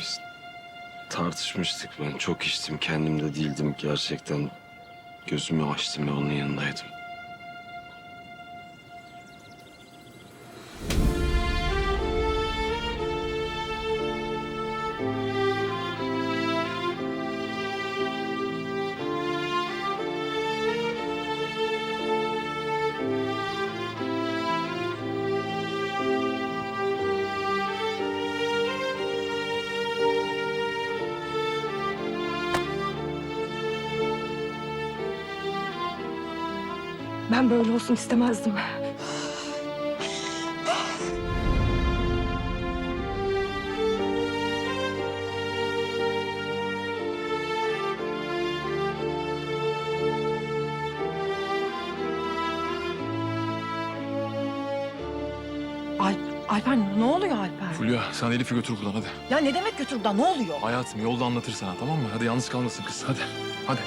Biz tartışmıştık ben. Çok içtim. Kendimde değildim. Gerçekten gözümü açtım ve onun yanındaydım. Ben böyle olsun istemezdim. Alp, Alper ne oluyor Alper? Fulya sen Elif'i götür buradan hadi. Ya ne demek götür buradan ne oluyor? Hayatım yolda anlatır sana tamam mı? Hadi yalnız kalmasın kız hadi. Hadi.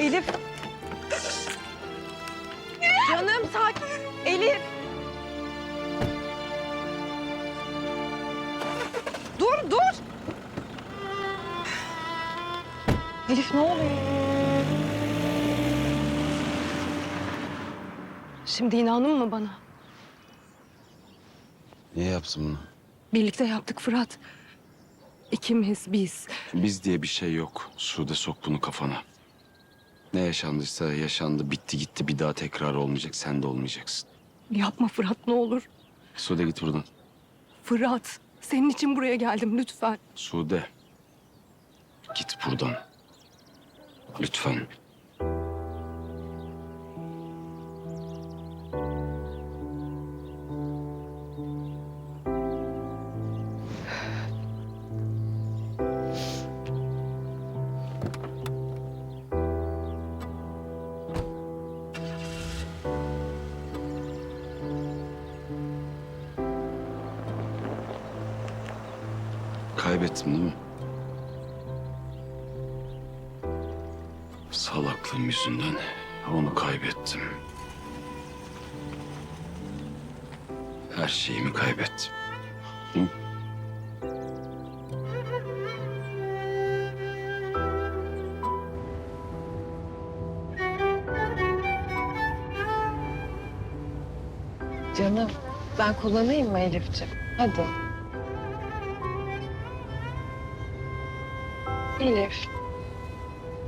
Elif. Canım sakin. Elif. Dur dur. Elif ne oluyor? Şimdi inandın mı bana? Niye yaptın bunu? Birlikte yaptık Fırat. İkimiz biz. Biz diye bir şey yok. Sude sok bunu kafana. Ne yaşandıysa yaşandı, bitti gitti. Bir daha tekrar olmayacak. Sen de olmayacaksın. Yapma Fırat ne olur. Sude git buradan. Fırat senin için buraya geldim lütfen. Sude. Git buradan. Lütfen. Kaybettim değil mi? Salaklığım yüzünden onu kaybettim. Her şeyimi kaybettim. Hı? Canım ben kullanayım mı Elif'ciğim? Hadi. Elif.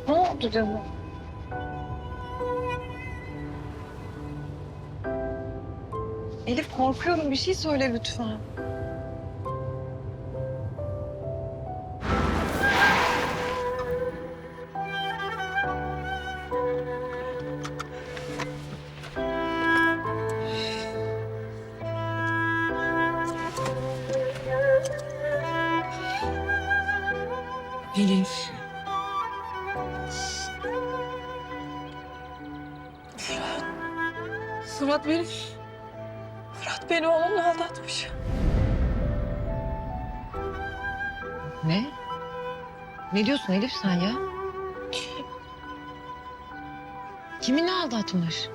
Ne oldu canım? Elif korkuyorum bir şey söyle lütfen. Elif. Fırat beni... Fırat beni oğlumla aldatmış. Ne? Ne diyorsun Elif sen ya? Kiminle aldatmış?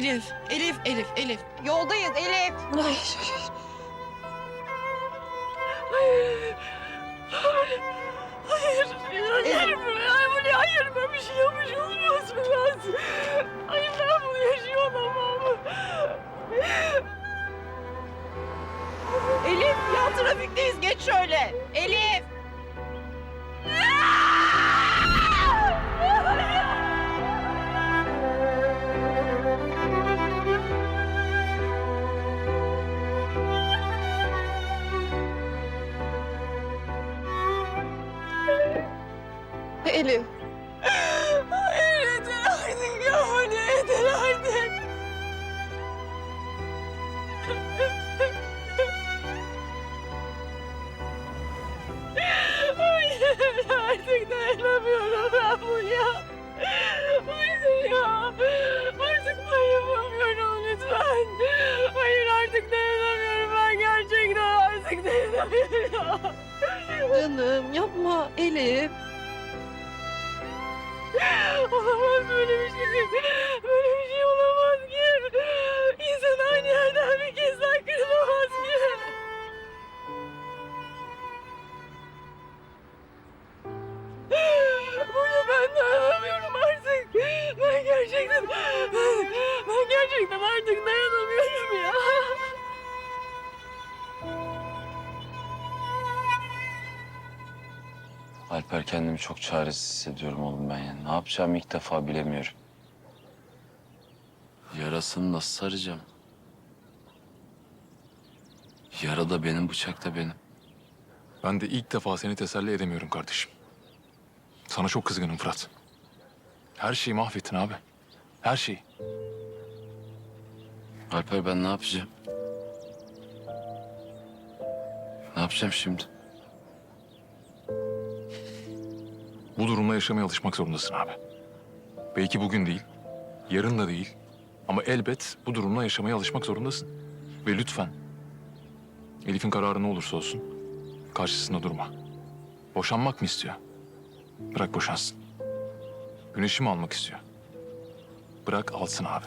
Elif, Elif, Elif, Elif. Yoldayız Elif. Hayır. Hayır. Hayır. Hayır. Hayır. Hayır. Hayır. Hayır. Ben bir şey yapmış olamaz Fırat. Hayır Elif. Hayır yeter artık yapma ne yeter artık. Hayır artık dayanamıyorum ben bu ya. Hayır ya. Artık ben yapamıyorum lütfen. Hayır artık dayanamıyorum ben gerçekten artık dayanamıyorum. Canım yapma Elif. Olamaz böyle bir şey. Böyle bir şey olamaz ki. İnsan aynı yerden bir kez daha kırılamaz ki. Böyle ben dayanamıyorum Alper kendimi çok çaresiz hissediyorum oğlum ben ya. Ne yapacağımı ilk defa bilemiyorum. Yarasını nasıl saracağım? Yara da benim, bıçak da benim. Ben de ilk defa seni teselli edemiyorum kardeşim. Sana çok kızgınım Fırat. Her şeyi mahvettin abi. Her şeyi. Alper ben ne yapacağım? Ne yapacağım şimdi? Bu durumla yaşamaya alışmak zorundasın abi. Belki bugün değil, yarın da değil. Ama elbet bu durumla yaşamaya alışmak zorundasın. Ve lütfen Elif'in kararı ne olursa olsun karşısında durma. Boşanmak mı istiyor? Bırak boşansın. Güneşi mi almak istiyor? Bırak alsın abi.